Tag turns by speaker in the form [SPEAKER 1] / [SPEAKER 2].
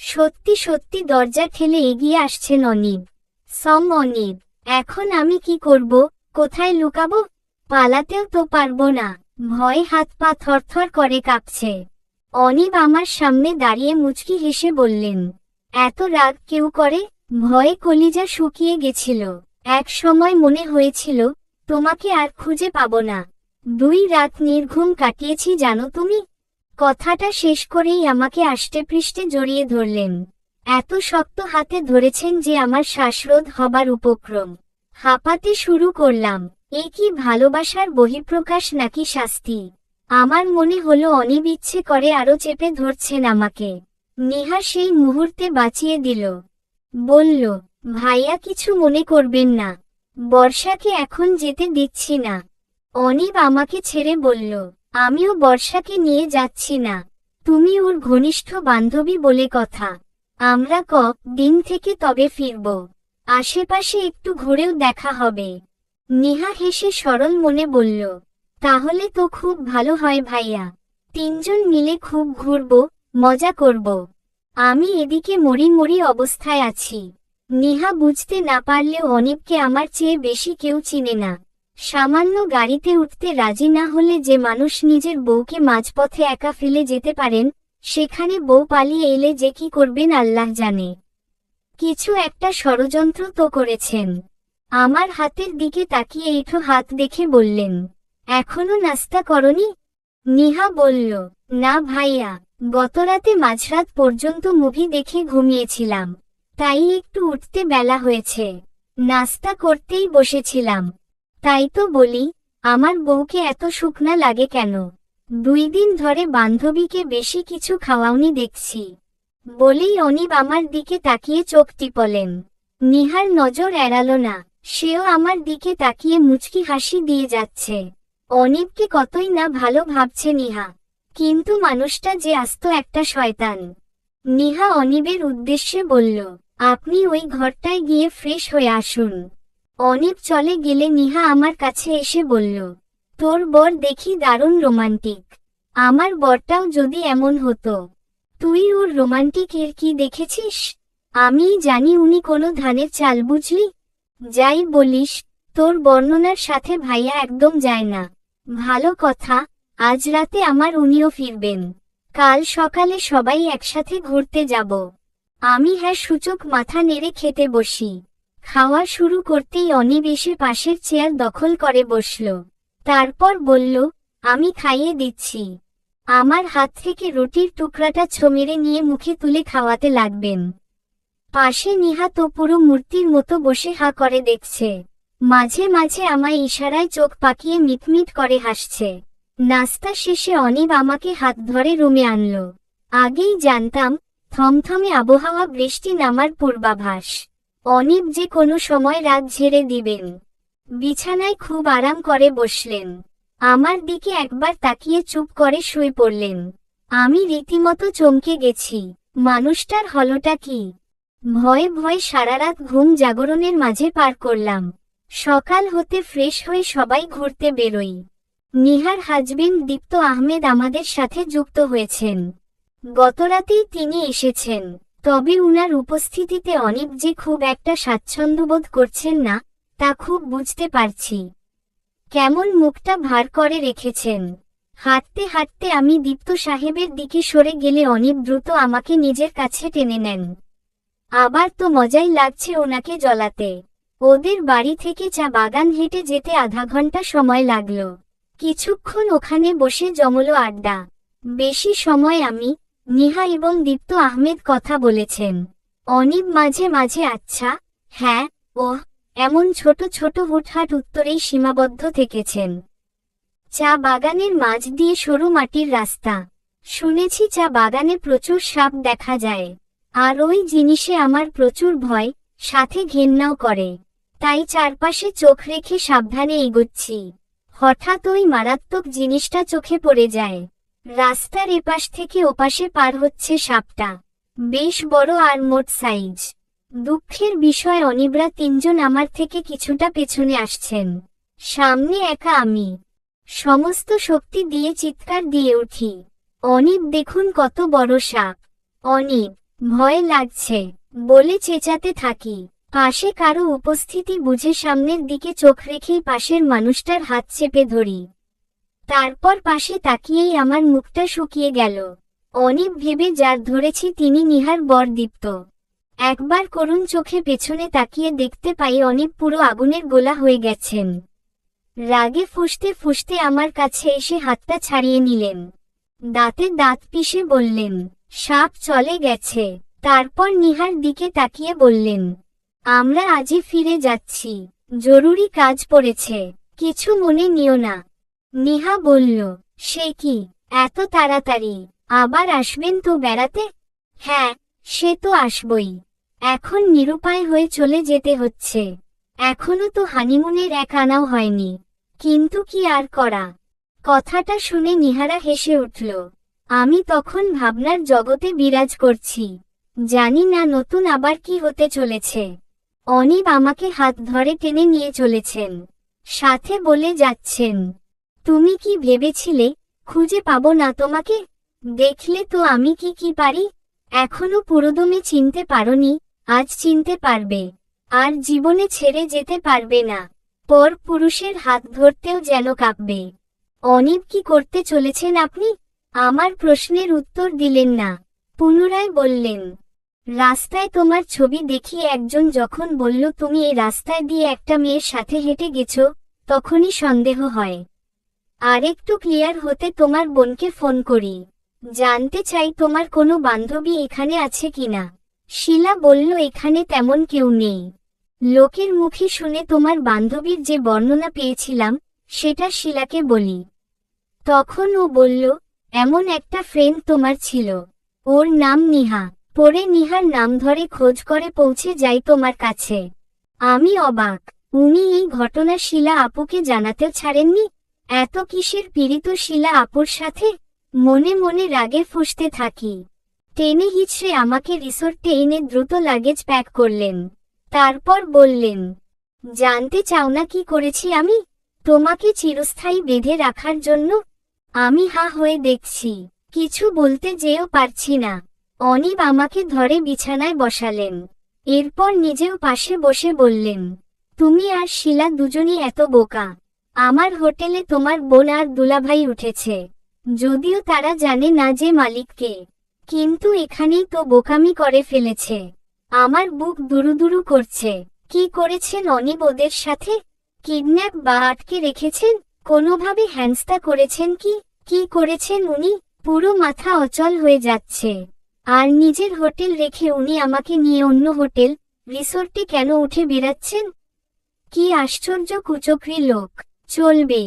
[SPEAKER 1] সত্যি সত্যি দরজা ঠেলে এগিয়ে আসছেন অনিব। সম অনিব, এখন আমি কি করব? কোথায় লুকাবো? পালাতেও তো পারব না। ভয় হাত পা থরথর করে কাঁপছে। অনিব আমার সামনে দাঁড়িয়ে মুচকি হেসে বললেন, এত রাগ কেউ করে? ভয়ে কলিজা শুকিয়ে গেছিল। এক সময় মনে হয়েছিল, তোমাকে আর খুঁজে পাব না। দুই রাত নির্ঘুম কাটিয়েছি জানো তুমি? কথাটা শেষ করেই আমাকে আষ্টে পৃষ্ঠে জড়িয়ে ধরলেন। এত শক্ত হাতে ধরেছেন যে আমার শ্বাসরোধ হবার উপক্রম। হাঁপাতে শুরু করলাম, এ কি ভালোবাসার বহিঃপ্রকাশ নাকি শাস্তি? আমার মনে হলো অনিব ইচ্ছে করে আরও চেপে ধরছেন আমাকে। নেহা সেই মুহূর্তে বাঁচিয়ে দিল। বলল, ভাইয়া, কিছু মনে করবেন না। বর্ষাকে এখন যেতে দিচ্ছি না। অনিব আমাকে ছেড়ে বলল আমিও বর্ষাকে নিয়ে যাচ্ছি না। তুমি ওর ঘনিষ্ঠ বান্ধবী বলে কথা। আমরা ক দিন থেকে তবে ফিরব। আশেপাশে একটু ঘুরেও দেখা হবে। নেহা হেসে সরল মনে বলল, তাহলে তো খুব ভালো হয় ভাইয়া। তিনজন মিলে খুব ঘুরব, মজা করব। আমি এদিকে মরি মরি অবস্থায় আছি। নেহা বুঝতে না পারলেও অনিবকে আমার চেয়ে বেশি কেউ চিনে না। সামান্য গাড়িতে উঠতে রাজি না হলে যে মানুষ নিজের বউকে মাঝপথে একা ফেলে যেতে পারেন, সেখানে বউ পালিয়ে এলে যে কি করবেন আল্লাহ জানে। কিছু একটা ষড়যন্ত্র তো করেছেন। আমার হাতের দিকে তাকিয়ে এঠো হাত দেখে বললেন, এখনও নাস্তা করনি? নিহা বলল, না ভাইয়া, গতরাতে মাঝরাত পর্যন্ত মুভি দেখে ঘুমিয়েছিলাম, তাই একটু উঠতে বেলা হয়েছে। নাস্তা করতেই বসেছিলাম। তাই তো বলি, আমার বউকে এত শুকনা লাগে কেন? দুই দিন ধরে বান্ধবীকে বেশি কিছু খাওয়াওনি দেখছি। বলেই অনিব আমার দিকে তাকিয়ে চোখ টিপলেন। নিহার নজর এড়াল না, সেও আমার দিকে তাকিয়ে মুচকি হাসি দিয়ে যাচ্ছে। অনিবকে কতই না ভালো ভাবছে নিহা, কিন্তু মানুষটা যে আস্ত একটা শয়তান। নিহা অনিবের উদ্দেশ্যে বলল, আপনি ওই ঘরটায় গিয়ে ফ্রেশ হয়ে আসুন। অনিব চলে গেলে নিহা আমার কাছে এসে বলল, তোর বর দেখি দারুণ রোমান্টিক। আমার বরটাও যদি এমন হতো। তুই ওর রোমান্টিক এর কি দেখেছিস? আমি জানি উনি কোনো ধানের চাল, বুঝলি? যাই বলিস, তোর বর্ণনার সাথে ভাইয়া একদম যায় না। ভালো কথা, আজ রাতে আমার উনিও ফিরবেন। কাল সকালে সবাই একসাথে ঘুরতে যাব। আমি হ্যাঁ সূচক মাথা নেড়ে খেতে বসি। খাওয়া শুরু করতেই অনিব এসে পাশের চেয়ার দখল করে বসল। তারপর বলল, আমি খাইয়ে দিচ্ছি। আমার হাত থেকে রুটির টুকরাটা ছমেরে নিয়ে মুখে তুলে খাওয়াতে লাগবেন। পাশে নিহা তো পুরো মূর্তির মতো বসে হা করে দেখছে। মাঝে মাঝে আমায় ইশারায় চোখ পাকিয়ে মিটমিট করে হাসছে। নাস্তা শেষে অনিব আমাকে হাত ধরে রুমে আনল। আগেই জানতাম, থমথমে আবহাওয়া বৃষ্টি নামার পূর্বাভাস। অনিব যে কোনো সময় রাত ঝেড়ে দিবেন। বিছানায় খুব আরাম করে বসলেন। আমার দিকে একবার তাকিয়ে চুপ করে শুয়ে পড়লেন। আমি রীতিমতো চমকে গেছি। মানুষটার হলোটা কি? ভয়ে ভয়ে সারারাত ঘুম জাগরণের মাঝে পার করলাম। সকাল হতে ফ্রেশ হয়ে সবাই ঘুরতে বেরোই। নিহার হাজবেন্ড দীপ্ত আহমেদ আমাদের সাথে যুক্ত হয়েছেন। গতরাতেই তিনি এসেছেন। তবে উনার উপস্থিতিতে অনেক যে খুব একটা স্বাচ্ছন্দ্যবোধ করছেন না, তা খুব বুঝতে পারছি। কেমন মুখটা ভার করে রেখেছেন। হাঁটতে হাঁটতে আমি দীপ্ত সাহেবের দিকে সরে গেলে অনিব দ্রুত আমাকে নিজের কাছে টেনে নেন। আবার তো মজাই লাগছে ওনাকে জ্বলাতে। ওদের বাড়ি থেকে চা বাগান হেঁটে যেতে আধা ঘণ্টা সময় লাগল। কিছুক্ষণ ওখানে বসে জমলো আড্ডা। বেশি সময় আমি নিহা এবং দীপ্ত আহমেদ কথা বলেছেন। অনিব মাঝে মাঝে আচ্ছা হ্যাঁ ওহ, এমন ছোট ছোট হুটহাট উত্তরেই সীমাবদ্ধ থেকেছেন। চা বাগানের মাঝ দিয়ে সরু মাটির রাস্তা। শুনেছি চা বাগানে প্রচুর সাপ দেখা যায়। আর ওই জিনিসে আমার প্রচুর ভয়, সাথে ঘেন্নাও করে। তাই চারপাশে চোখ রেখে সাবধানে এগোচ্ছি। হঠাৎ ওই মারাত্মক জিনিসটা চোখে পড়ে যায়। রাস্তার এপাশ থেকে ওপাশে পার হচ্ছে সাপটা। বেশ বড় আর মোট সাইজ। দুঃখের বিষয়, অনিবরা তিনজন আমার থেকে কিছুটা পেছনে আসছেন। সামনে একা আমি। সমস্ত শক্তি দিয়ে চিৎকার দিয়ে উঠি। অনিব, দেখুন কত বড় সাপ। অনিব, ভয় লাগছে, বলে চেঁচাতে থাকি। পাশে কারও উপস্থিতি বুঝে সামনের দিকে চোখ রেখেই পাশের মানুষটার হাত চেপে ধরি। তারপর পাশে তাকিয়েই আমার মুখটা শুকিয়ে গেল। অনিব ভেবে যার ধরেছি তিনি নিহার বরদীপ্ত। একবার করুণ চোখে পেছনে তাকিয়ে দেখতে পাই অনিব পুরো আগুনের গোলা হয়ে গেছেন। রাগে ফুসতে ফুসতে আমার কাছে এসে হাতটা ছাড়িয়ে নিলেন। দাঁতে দাঁত পিষে বললেন, সাপ চলে গেছে। তারপর নিহার দিকে তাকিয়ে বললেন, আমরা আজই ফিরে যাচ্ছি। জরুরি কাজ পড়েছে। কিছু মনে নিও না। নিহা বলল, সে কি? এত তাড়াতাড়ি? আবার আসবেন তো বেড়াতে? হ্যাঁ সে তো আসবই। এখন নিরুপায় হয়ে চলে যেতে হচ্ছে। এখনও তো হানিমুনের এক আনাও হয়নি। কিন্তু কি আর করা? কথাটা শুনে নিহারা হেসে উঠল, আমি তখন ভাবনার জগতে বিরাজ করছি। জানি না নতুন আবার কি হতে চলেছে। অনিব আমাকে হাত ধরে টেনে নিয়ে চলেছেন। সাথে বলে যাচ্ছেন তুমি কি ভেবেছিলে? খুঁজে পাবো না তোমাকে? দেখলে তো আমি কি কি পারি? এখনও পুরোদমে চিনতে পারোনি, আজ চিনতে পারবে। আর জীবনে ছেড়ে যেতে পারবে না। পর পুরুষের হাত ধরতেও যেন কাঁপবে। অনিব কি করতে চলেছেন আপনি? আমার প্রশ্নের উত্তর দিলেন না। পুনরায় বললেন, রাস্তায় তোমার ছবি দেখি একজন যখন বলল, তুমি এই রাস্তায় দিয়ে একটা মেয়ের সাথে হেঁটে গেছো তখনই সন্দেহ হয়। আরেকটু ক্লিয়ার হতে তোমার বোনকে ফোন করি। জানতে চাই তোমার কোনো বান্ধবী এখানে আছে কিনা? শিলা বলল, এখানে তেমন কেউ নেই। লোকের মুখে শুনে তোমার বান্ধবীর যে বর্ণনা পেয়েছিলাম, সেটা শিলাকে বলি। তখন ও বলল, এমন একটা ফ্রেন্ড তোমার ছিল। ওর নাম নিহা। পরে নিহার নাম ধরে খোঁজ করে পৌঁছে যাই তোমার কাছে। আমি অবাক। উনি এই ঘটনা শিলা আপুকে জানাতেও ছাড়েননি? এত কিসের পীড়িত শিলা আপুর সাথে? মনে মনে রাগে ফুসতে থাকি। টেনে হিচড়ে আমাকে রিসোর্টে এনে দ্রুত লাগেজ প্যাক করলেন। তারপর বললেন, জানতে চাও না কি করেছি আমি? তোমাকে চিরস্থায়ী বেঁধে রাখার জন্য আমি হা হয়ে দেখছি। কিছু বলতে যেও পারছি না। অনিব আমাকে ধরে বিছানায় বসালেন। এরপর নিজেও পাশে বসে বললেন, তুমি আর শিলা দুজনই এত বোকা। আমার হোটেলে তোমার বোন আর দুলাভাই উঠেছে। যদিও তারা জানে না যে মালিককে কিন্তু এখানেই তো বোকামি করে ফেলেছে। আমার বুক দুরুদুরু করছে। কি করেছেন অনিব ওদের সাথে? কিডন্যাপ বা আটকে রেখেছেন? কোনোভাবে হ্যান্সতা করেছেন কি? কি করেছেন উনি? পুরো মাথা অচল হয়ে যাচ্ছে। আর নিজের হোটেল রেখে উনি আমাকে নিয়ে অন্য হোটেল, রিসোর্টে কেন উঠে বেড়াচ্ছেন? কি আশ্চর্য কুচক্রি লোক। চলবে।